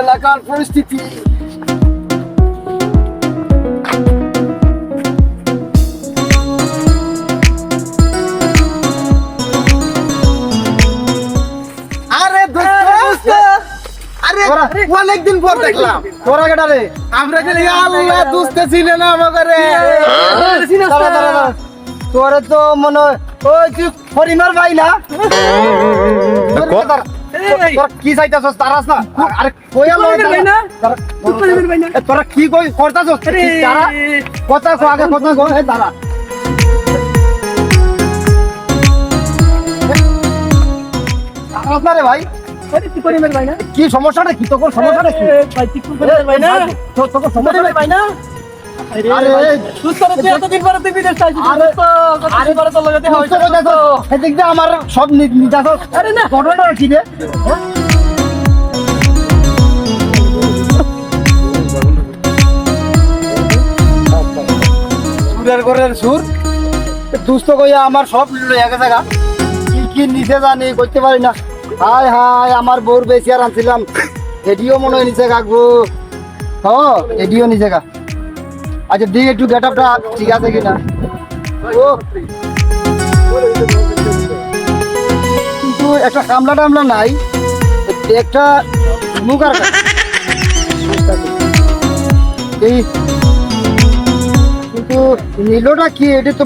এলাকার পরিস্থিতি আরে দোস্ত আরে অনেকদিন পর দেখলাম। তোরা কেটা রে? আমরা গেলে আল্লাহ। দুস্তে ছিল না আমাকে। তোরে তো মনে হয় ওই তুই পরিমার ভাই না? তোর কে কি চাইতাছস তারাস না আরে কই আলো না? দাঁড়া। তুই পরিমার ভাই না? এ, তোরা কি কই করতাছস তারা কথা কো আগে কথা কো এ দাঁড়া তারাস না রে ভাই আরে তুই পরিমার ভাই না? কি সমস্যাটা কি তোর সমস্যাটা কি ভাই, তুই ভাই না? তোর তোর সমস্যাটা ভাই না? আমার সব আরে না। কি রে? সুরের ঘরের সুর। দুস্থ কইয়া আমার সব লইয়া গেছে গা কি কি নিচে জানি করতে পারি না। হাই হাই আমার বউর বেশি আর আনছিলাম। এডিও মনে হয় নিচে গা গো। হ এডিও নিচে গা। আচ্ছা দিয়ে একটু গেট আপটা ঠিক আছে কিনা? ও। কিন্তু একটা কামলা টামলা নাই, একটা মুখ আর এই, কিন্তু নীলটা কি? এটা তো